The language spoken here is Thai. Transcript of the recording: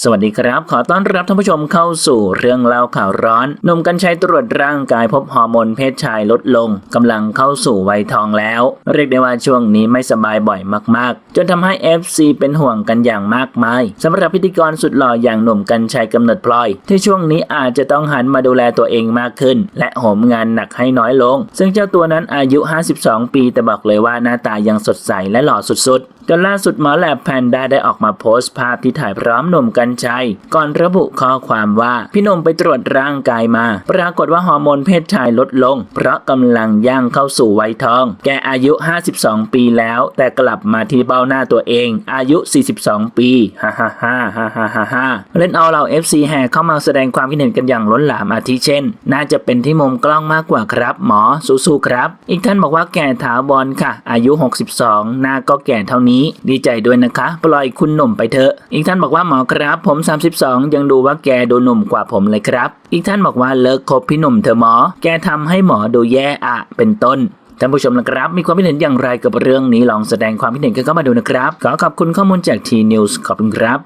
สวัสดีครับ ขอต้อนรับท่านผู้ชมเข้าสู่เรื่องเล่าข่าวร้อนหนุ่มกัญชัยตรวจร่างกายพบฮอร์โมนเพศชายลดลงกำลังเข้าสู่วัยทองแล้ว เรียกได้ว่าช่วงนี้ไม่สบายบ่อยมากๆ จนทำให้ FC เป็นห่วงกันอย่างมากมายสำหรับพิธีกรสุดหล่ออย่างหนุ่มกัญชัยกำเนิดพลอย ที่ช่วงนี้อาจจะต้องหันมาดูแลตัวเองมากขึ้น และโหมงานหนักให้น้อยลง ซึ่งเจ้าตัวนั้นอายุ 52 ปีแต่บอกเลยว่าหน้าตายังสดใสและหล่อสุดๆจนล่าสุดหมอแลบแพนด้าได้ออกมาโพสต์ภาพที่ถ่ายพร้อมหนุ่มกัญชัย ก่อนระบุข้อความว่าพี่หนุ่มไปตรวจร่างกายมา ปรากฏว่าฮอร์โมนเพศชายลดลง เพราะกำลังย่างเข้าสู่วัยทอง แกอายุ 52 ปีแล้ว แต่กลับมาที่เบ้าหน้าตัวเอง อายุ 42 ปีฮ่าฮ่าฮ่าฮ่าฮ่าฮ่าฮ่าเล่นเอาเหล่า FC แห่เข้ามาแสดงความคิดเห็นกันอย่างล้นหลามอาทิเช่น น่าจะเป็นที่มุมกล้องมากกว่าครับ หมอสู้ๆครับ อีกท่านบอกว่าแก่ถาวรค่ะ อายุ 62 หน้าก็แก่เท่านี้ ดีใจด้วยนะคะ ปล่อยคุณหนุ่มไปเถอะ อีกท่านบอกว่าหมอครับับ ผม 32 ยังดูว่าแกดูหนุ่มกว่าผมเลยครับ อีกท่านบอกว่าเลิกคบพี่หนุ่มเธอหมอ แกทำให้หมอดูแย่อะเป็นต้นท่านผู้ชมนะครับ มีความคิดเห็นอย่างไรกับเรื่องนี้ลองแสดงความคิดเห็นกันเข้ามาดูนะครับ ขอขอบคุณข้อมูลจากทีนิวส์ขอบคุณครับ